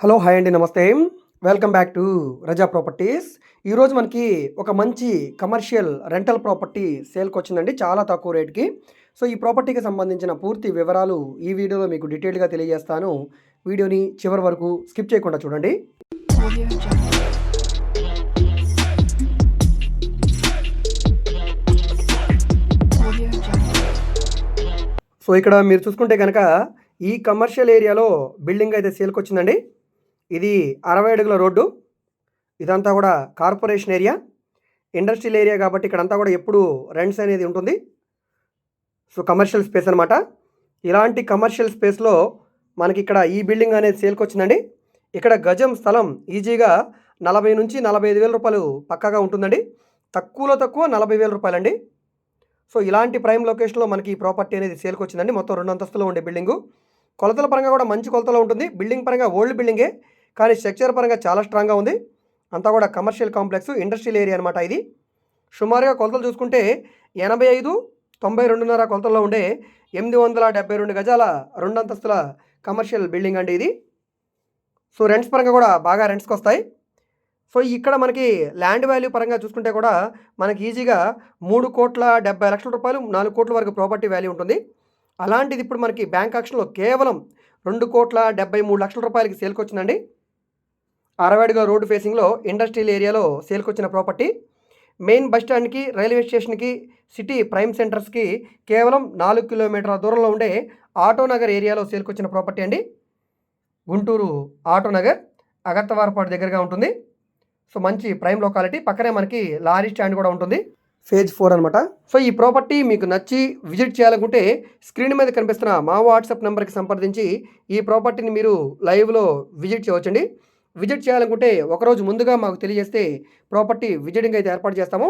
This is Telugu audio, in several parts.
హలో హాయ్ అండి నమస్తే. Welcome back to Raza properties. ఈరోజు మనకి ఒక మంచి కమర్షియల్ రెంటల్ ప్రాపర్టీ సేల్కి వచ్చిందండి చాలా తక్కువ రేట్కి. సో ఈ ప్రాపర్టీకి సంబంధించిన పూర్తి వివరాలు ఈ వీడియోలో మీకు డీటెయిల్గా తెలియజేస్తాను. వీడియోని చివరి వరకు స్కిప్ చేయకుండా చూడండి. సో ఇక్కడ మీరు చూసుకుంటే కనుక ఈ కమర్షియల్ ఏరియాలో బిల్డింగ్ అయితే సేల్కి వచ్చిందండి. ఇది అరవై అడుగుల రోడ్డు. ఇదంతా కూడా కార్పొరేషన్ ఏరియా. ఇండస్ట్రియల్ ఏరియా కాబట్టి ఇక్కడంతా కూడా ఎప్పుడు రెంట్స్ అనేది ఉంటుంది. సో కమర్షియల్ స్పేస్ అనమాట ఇలాంటి కమర్షియల్ స్పేస్లో మనకి ఇక్కడ ఈ బిల్డింగ్ అనేది సేల్కి వచ్చిందండి. ఇక్కడ గజం స్థలం ఈజీగా నలభై నుంచి నలభై ఐదు వేల రూపాయలు పక్కాగా ఉంటుందండి. తక్కువలో తక్కువ నలభై వేల రూపాయలండి. సో ఇలాంటి ప్రైమ్ లొకేషన్లో మనకి ఈ ప్రాపర్టీ అనేది సేల్కి వచ్చిందండి. మొత్తం రెండు అంతస్తులో ఉండే బిల్డింగు. కొలతల పరంగా కూడా మంచి కొలతలో ఉంటుంది. బిల్డింగ్ పరంగా ఓల్డ్ బిల్డింగే. కానీ స్ట్రక్చర్ పరంగా చాలా స్ట్రాంగ్గా ఉంది. అంతా కూడా కమర్షియల్ కాంప్లెక్స్ ఇండస్ట్రియల్ ఏరియా అనమాట ఇది. సుమారుగా కొలతలు చూసుకుంటే ఎనభై ఐదు తొంభై రెండున్నర కొలతల్లో ఉండే ఎనిమిది వందల డెబ్బై రెండు గజాల రెండు అంతస్తుల కమర్షియల్ బిల్డింగ్ అండి ఇది. సో రెంట్స్ పరంగా కూడా బాగా రెంట్స్కి వస్తాయి. సో ఇక్కడ మనకి ల్యాండ్ వాల్యూ పరంగా చూసుకుంటే కూడా మనకి ఈజీగా మూడు కోట్ల డెబ్బై లక్షల రూపాయలు నాలుగు కోట్ల వరకు ప్రాపర్టీ వాల్యూ ఉంటుంది. అలాంటిది ఇప్పుడు మనకి బ్యాంక్ ఆక్షన్లో కేవలం రెండు కోట్ల డెబ్బై మూడు లక్షల రూపాయలకి సేల్కి వచ్చిందండి. అరవైడుగా రోడ్డు ఫేసింగ్లో ఇండస్ట్రియల్ ఏరియాలో సేల్కొచ్చిన ప్రాపర్టీ. మెయిన్ బస్ స్టాండ్కి రైల్వే స్టేషన్కి సిటీ ప్రైమ్ సెంటర్స్కి కేవలం నాలుగు కిలోమీటర్ల దూరంలో ఉండే ఆటోనగర్ ఏరియాలో సేల్కొచ్చిన ప్రాపర్టీ అండి. గుంటూరు ఆటోనగర్ అగత్తవారపాటు దగ్గరగా ఉంటుంది. సో మంచి ప్రైమ్ లొకాలిటీ. పక్కనే మనకి లారీ స్టాండ్ కూడా ఉంటుంది. ఫేజ్ ఫోర్ అనమాట సో ఈ ప్రాపర్టీ మీకు నచ్చి విజిట్ చేయాలనుకుంటే స్క్రీన్ మీద కనిపిస్తున్న మా వాట్సాప్ నెంబర్కి సంప్రదించి ఈ ప్రాపర్టీని మీరు లైవ్లో విజిట్ చేయవచ్చండి. విజిట్ చేయాలనుకుంటే ఒకరోజు ముందుగా మాకు తెలియజేస్తే ప్రాపర్టీ విజిటింగ్ అయితే ఏర్పాటు చేస్తాము.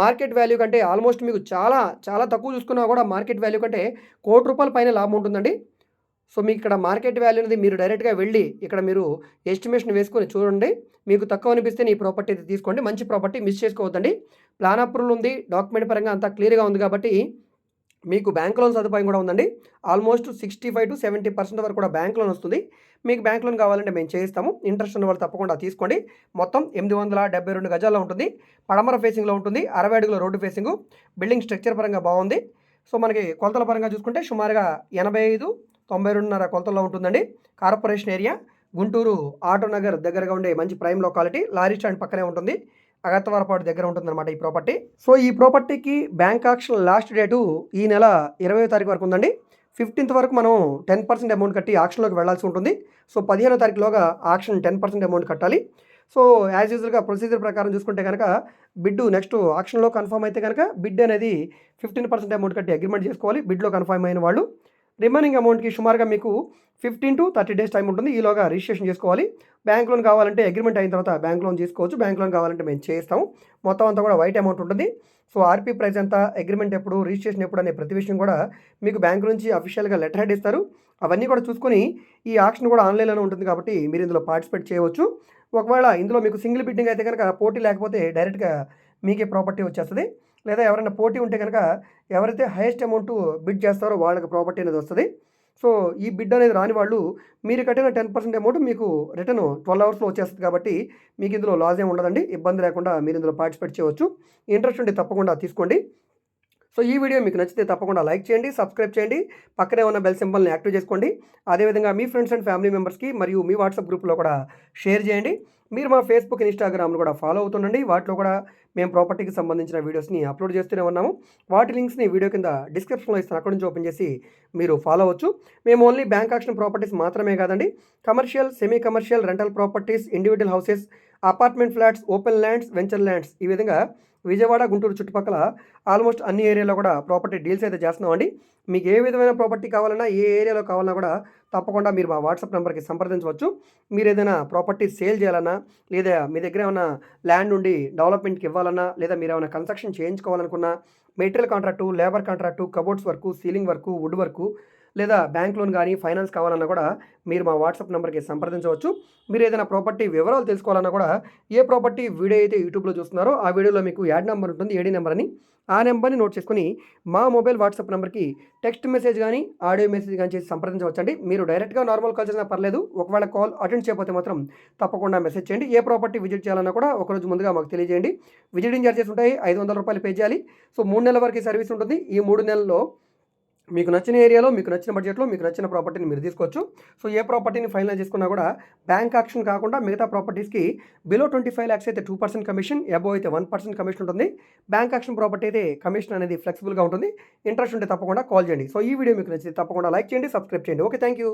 మార్కెట్ వాల్యూ కంటే ఆల్మోస్ట్ మీకు చాలా చాలా తక్కువ చూసుకున్నా కూడా మార్కెట్ వాల్యూ కంటే కోటి రూపాయల పైన లాభం ఉంటుందండి. సో మీకు ఇక్కడ మార్కెట్ వాల్యూ అనేది మీరు డైరెక్ట్గా వెళ్ళి ఇక్కడ మీరు ఎస్టిమేషన్ వేసుకొని చూడండి. మీకు తక్కువ అనిపిస్తే ఈ ప్రాపర్టీ అయితే తీసుకోండి. మంచి ప్రాపర్టీ మిస్ చేసుకోవద్దండి. ప్లాన్ అప్రూవల్ ఉంది. డాక్యుమెంట్ పరంగా అంతా క్లియర్గా ఉంది కాబట్టి మీకు బ్యాంక్ లోన్ సదుపాయం కూడా ఉందండి. Almost sixty five to seventy percent వరకు కూడా బ్యాంక్ లోన్ వస్తుంది. మీకు బ్యాంక్ లోన్ కావాలంటే మేము చేయిస్తాము. ఇంట్రెస్ట్ ఉన్న వాళ్ళు తప్పకుండా తీసుకోండి. మొత్తం ఎనిమిది వందల డెబ్బై రెండు గజాల్లో ఉంటుంది. పడమర ఫేసింగ్లో ఉంటుంది. అరవై అడుగుల రోడ్డు ఫేసింగ్. బిల్డింగ్ స్ట్రక్చర్ పరంగా బాగుంది. సో మనకి కొలతల పరంగా చూసుకుంటే సుమారుగా ఎనభై ఐదు తొంభై రెండున్నర కొలతల్లో ఉంటుందండి. Corporation area. Guntur auto Nagar దగ్గరగా ఉండే మంచి ప్రైమ్ లొకాలిటీ. లారీ స్టాండ్ పక్కనే ఉంటుంది. అగత్తవరపాడు దగ్గర ఉంటుందన్నమాట ఈ ప్రాపర్టీ సో ఈ ప్రాపర్టీకి బ్యాంక్ ఆక్షన్ లాస్ట్ డేటు ఈ నెల ఇరవై తారీఖు వరకు ఉందండి. ఫిఫ్టీన్త్ వరకు మనం టెన్ పర్సెంట్ అమౌంట్ కట్టి ఆక్షన్లోకి వెళ్ళాల్సి ఉంటుంది. సో పదిహేనో తారీఖులోగా ఆక్షన్ టెన్ పర్సెంట్ అమౌంట్ కట్టాలి. సో యాజ్ యూజువల్గా ప్రొసీజర్ ప్రకారం చూసుకుంటే కనుక బిడ్ నెక్స్ట్ ఆక్షన్లో కన్ఫర్మ్ అయితే కనుక బిడ్ అనేది ఫిఫ్టీన్ పర్సెంట్ అమౌంట్ కట్టి అగ్రిమెంట్ చేసుకోవాలి. బిడ్లో కన్ఫర్మ్ అయిన వాళ్ళు రిమైనింగ్ అమౌంట్కి సుమారుగా మీకు fifteen to thirty days time ఉంటుంది. ఈలోగా రిజిస్ట్రేషన్ చేసుకోవాలి. బ్యాంక్ లోన్ కావాలంటే అగ్రిమెంట్ అయిన తర్వాత బ్యాంక్ లోన్ తీసుకోవచ్చు బ్యాంక్ లోన్ కావాలంటే మేము చేస్తాం. మొత్తం అంతా కూడా వైట్ అమౌంట్ ఉంటుంది. సో ఆర్పీ ప్రైస్ ఎంత అగ్రిమెంట్ ఎప్పుడు రిజిస్ట్రేషన్ ఎప్పుడు అనే ప్రతి విషయం కూడా మీకు బ్యాంక్ నుంచి అఫీషియల్గా లెటర్ హెడ్ ఇస్తారు. అవన్నీ కూడా చూసుకొని ఈ ఆక్షన్ కూడా ఆన్లైన్లోనే ఉంటుంది కాబట్టి మీరు ఇందులో పార్టిసిపేట్ చేయవచ్చు. ఒకవేళ ఇందులో మీకు సింగిల్ బిడ్డింగ్ అయితే కనుక పోటీ లేకపోతే డైరెక్ట్గా మీకే ప్రాపర్టీ వచ్చేస్తుంది. లేదా ఎవరైనా పోటీ ఉంటే కనుక ఎవరైతే హైయెస్ట్ అమౌంట్ బిడ్ చేస్తారో వాళ్ళకి ప్రాపర్టీ అనేది వస్తుంది. సో ఈ బిడ్ అనేది రాని వాళ్ళు మీరు కట్టిన టెన్ పర్సెంట్ అమౌంట్ మీకు రిటర్న్ ట్వెల్వ్ అవర్స్లో వచ్చేస్తుంది కాబట్టి మీకు ఇందులో లాస్ ఏమి ఉండదండి. ఇబ్బంది లేకుండా మీరు ఇందులో పార్టిసిపేట్ చేయవచ్చు. ఇంట్రెస్ట్ ఉంటే తప్పకుండా తీసుకోండి. సో ఈ వీడియో మీకు నచ్చితే తప్పకుండా లైక్ చేయండి సబ్స్క్రైబ్ చేయండి పక్కనే ఉన్న బెల్ సింబల్ని యాక్టివ్ చేసుకోండి. అదేవిధంగా మీ ఫ్రెండ్స్ అండ్ ఫ్యామిలీ మెంబర్స్కి మరియు మీ వాట్సాప్ గ్రూప్లో కూడా షేర్ చేయండి. మీరు మా ఫేస్బుక్ ఇన్స్టాగ్రామ్ను కూడా ఫాలో అవుతుండండి. వాటిలో కూడా మేము ప్రాపర్టీకి సంబంధించిన వీడియోస్ని అప్లోడ్ చేస్తూనే ఉన్నాము. వాటి లింక్స్ని వీడియో కింద డిస్క్రిప్షన్లో ఇస్తాను. అక్కడి నుంచి ఓపెన్ చేసి మీరు ఫాలో అవ్వచ్చు. మేము ఓన్లీ బ్యాంక్ ఆక్షన్ ప్రాపర్టీస్ మాత్రమే కాదండి. Commercial semi commercial rental properties individual houses apartment flats open lands venture lands ఈ విధంగా విజయవాడ గుంటూరు చుట్టుపక్కల ఆల్మోస్ట్ అన్ని ఏరియాలో కూడా ప్రాపర్టీ డీల్స్ అయితే చేస్తున్నామండి. మీకు ఏ విధమైన ప్రాపర్టీ కావాలన్నా ఏ ఏరియాలో కావాలన్నా కూడా తప్పకుండా మీరు మా వాట్సాప్ నెంబర్కి సంప్రదించవచ్చు. మీరు ఏదైనా ప్రాపర్టీ సేల్ చేయాలన్నా లేదా మీ దగ్గర ఏమైనా ల్యాండ్ ఉండి డెవలప్మెంట్కి ఇవ్వాలన్నా లేదా మీరు ఏమైనా construction చేయించుకోవాలనుకున్నా material contract labour contract cupboards work ceiling work wood work లేదా బ్యాంక్ లోన్ కానీ ఫైనాన్స్ కావాలన్నా కూడా మీరు మా వాట్సాప్ నెంబర్కి సంప్రదించవచ్చు. మీరు ఏదైనా ప్రాపర్టీ వివరాలు తెలుసుకోవాలన్నా కూడా ఏ ప్రాపర్టీ వీడియో అయితే యూట్యూబ్లో చూస్తున్నారో ఆ వీడియోలో మీకు యాడ్ నెంబర్ ఉంటుంది ఏడీ నెంబర్ అని. ఆ నెంబర్ని నోట్ చేసుకుని మా మొబైల్ వాట్సాప్ నెంబర్కి టెక్స్ట్ మెసేజ్ కానీ ఆడియో మెసేజ్ కానీ చేసి సంప్రదించవచ్చండి. మీరు డైరెక్ట్గా నార్మల్ కాల్ చేసినా పర్లేదు ఒకవేళ కాల్ అటెండ్ చేయకపోతే మాత్రం తప్పకుండా మెసేజ్ చేయండి. ఏ ప్రాపర్టీ విజిట్ చేయాలన్నా కూడా ఒకరోజు ముందుగా మాకు తెలియజేయండి. విజిటింగ్ చార్జెస్ ఉంటాయి ఐదు వందల రూపాయలు పే చేయాలి. సో మూడు నెలల వరకు సర్వీస్ ఉంటుంది. ఈ మూడు నెలల్లో మీకు నచ్చిన ఏరియాలో మీకు నచ్చిన బడ్జెట్లో మీకు నచ్చిన ప్రాపర్టీని మీరు తీసుకోవచ్చు. సో ఏ ప్రాపర్టీని ఫైనల్ చేసుకున్నా కూడా బ్యాంక్ ఆక్షన్ కాకుండా మిగతా ప్రాపర్టీస్కి బిలో ట్వంటీ ఫైవ్ ల్యాక్స్ అయితే టూ పర్సెంట్ కమిషన్ అబో అయితే వన్ పర్సెంట్ కమిషన్ ఉంటుంది. బ్యాంక్ ఆక్షన్ ప్రాపర్టీ అయితే కమిషన్ అనేది ఫ్లెక్సిబుల్గా ఉంటుంది. ఇంట్రెస్ట్ ఉంటే తప్పకుండా కాల్ చేయండి. సో ఈ వీడియో మీకు నచ్చితే తప్పకుండా లైక్ చేయండి సబ్స్క్రైబ్ చేయండి. Okay thank you